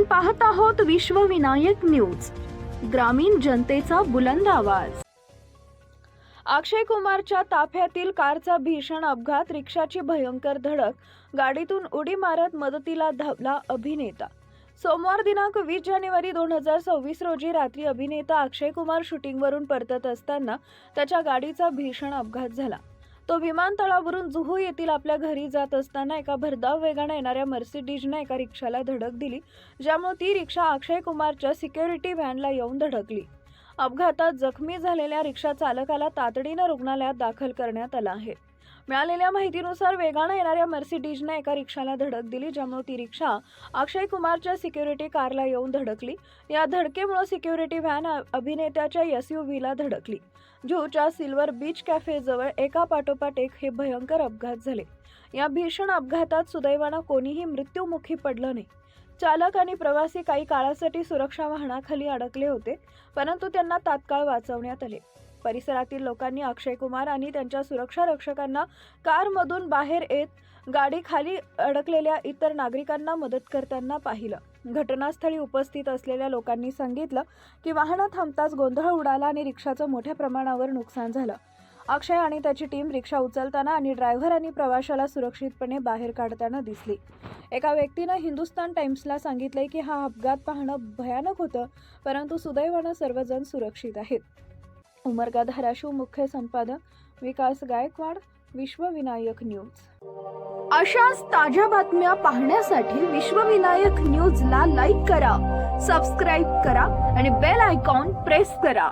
आपण पाहत आहोत विश्वविनायक न्यूज. ग्रामीण जनतेचा बुलंद आवाज. अक्षय कुमारच्या ताफ्यातील कारचा भीषण अपघात रिक्षाची भयंकर धडक गाडीतून उडी मारत मदतीला धावला अभिनेता. सोमवार दिनांक वीस जानेवारी दोन हजार सव्वीस रोजी रात्री अभिनेता अक्षय कुमार शूटिंगवरून परतत असताना त्याच्या गाडीचा भीषण अपघात झाला. तो विमानतळावरून जुहू येथील आपल्या घरी जात असताना एका भरधाव वेगाने येणाऱ्या मर्सिडीजनं एका रिक्षाला धडक दिली ज्यामुळे ती रिक्षा अक्षय कुमारच्या सिक्युरिटी व्हॅनला येऊन धडकली. अपघातात जखमी झालेल्या रिक्षा चालकाला तातडीनं रुग्णालयात दाखल करण्यात आलं आहे. मिळालेल्या माहितीनुसार वेगानं येणाऱ्या मर्सिडीजनं एका रिक्षाला धडक दिली ज्यामुळे ती रिक्षा अक्षय कुमारच्या सिक्युरिटी कारला येऊन धडकली. या धडकेमुळे सिक्युरिटी व्हॅन अभिनेत्याच्या एस यू व्हीला धडकली. जुहूच्या सिल्वर बीच कॅफेजवळ एका पाठोपाठ एक हे भयंकर अपघात झाले. या भीषण अपघातात सुदैवानं कोणीही मृत्यूमुखी पडलं नाही. चालक आणि प्रवासी काही काळासाठी सुरक्षा वाहनाखाली अडकले होते परंतु त्यांना तात्काळ वाचवण्यात आले. परिसरातील लोकांनी अक्षय कुमार आणि त्यांच्या सुरक्षा रक्षकांना कारमधून बाहेर येत गाडी खाली अडकलेल्या इतर नागरिकांना मदत करताना पाहिलं. घटनास्थळी उपस्थित असलेल्या लोकांनी सांगितलं की वाहनं थांबताच गोंधळ उडाला आणि रिक्षाचं मोठ्या प्रमाणावर नुकसान झालं. अक्षय आणि त्याची टीम रिक्षा उचलताना आणि ड्रायव्हर आणि प्रवाशाला सुरक्षितपणे बाहेर काढताना दिसली. एका व्यक्तीनं हिंदुस्तान टाइम्सला सांगितलंय की हा अपघात पाहणं भयानक होतं परंतु सुदैवानं सर्वजण सुरक्षित आहेत. उमरगा धाराशिव मुख्य संपादक विकास गायकवाड विश्वविनायक न्यूज. अशाच ताज्या बातम्या पाहण्यासाठी विश्वविनायक न्यूजला लाईक करा सबस्क्राईब करा आणि बेल आयकॉन प्रेस करा.